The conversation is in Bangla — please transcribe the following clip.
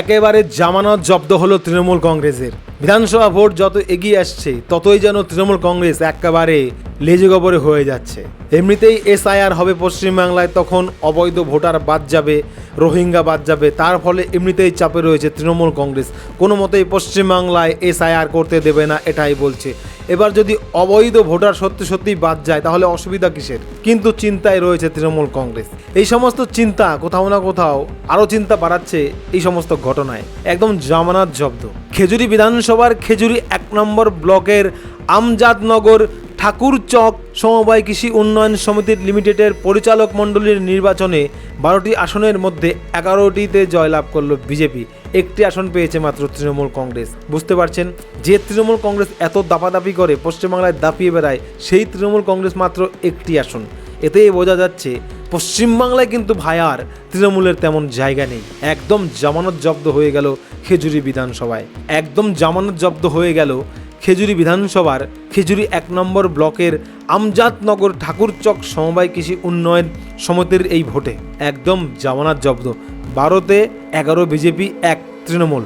একেবারে জামানত জব্দ হলো তৃণমূল কংগ্রেসের। বিধানসভা ভোট যত এগিয়ে আসছে, ততই যেন তৃণমূল কংগ্রেস একেবারে লেজে গবরে হয়ে যাচ্ছে। এমনিতেই এসআইআর হবে পশ্চিমবাংলায়, তখন অবৈধ ভোটার বাদ যাবে রোহিঙ্গা বাদ যাবে। তার ফলে এমনিতেই চাপে রয়েছে তৃণমূল কংগ্রেস। কোনো মতেই পশ্চিমবাংলায় এসআইআর করতে দেবে না, এটাই বলছে। এবার যদি অবৈধ ভোটার সত্যি সত্যি বাদ যায়, তাহলে অসুবিধা কিসের? কিন্তু চিন্তায় রয়েছে তৃণমূল কংগ্রেস। এই সমস্ত চিন্তা কোথাও না কোথাও আরও চিন্তা বাড়াচ্ছে এই সমস্ত ঘটনায়। একদম জামানাত জব্দ। খেজুরি বিধানসভার খেজুরি এক নম্বর ব্লকের আমজাদনগর ঠাকুরচক সমবায় কৃষি উন্নয়ন সমিতির লিমিটেডের পরিচালক মণ্ডলীর নির্বাচনে বারোটি আসনের মধ্যে এগারোটিতে জয়লাভ করল বিজেপি। একটি আসন পেয়েছে মাত্র তৃণমূল কংগ্রেস। বুঝতে পারছেন? যে তৃণমূল কংগ্রেস এত দাপাদাপি করে পশ্চিমবাংলায় দাপিয়ে বেড়ায়, সেই তৃণমূল কংগ্রেস মাত্র একটি আসন। এতেই বোঝা যাচ্ছে, পশ্চিমবাংলায় কিন্তু ভায়ার তৃণমূলের তেমন জায়গা নেই। একদম জামানত জব্দ হয়ে গেল খেজুরি বিধানসভায়। একদম জামানত জব্দ হয়ে গেল খেজুরি বিধানসভার খেজুরি এক নম্বর ব্লকের আমজাদনগর ঠাকুরচক সমবায় কৃষি উন্নয়ন সমিতির এই ভোটে একদম জামানাত জব্দ। বারোতে এগারো, বিজেপি এক, তৃণমূল।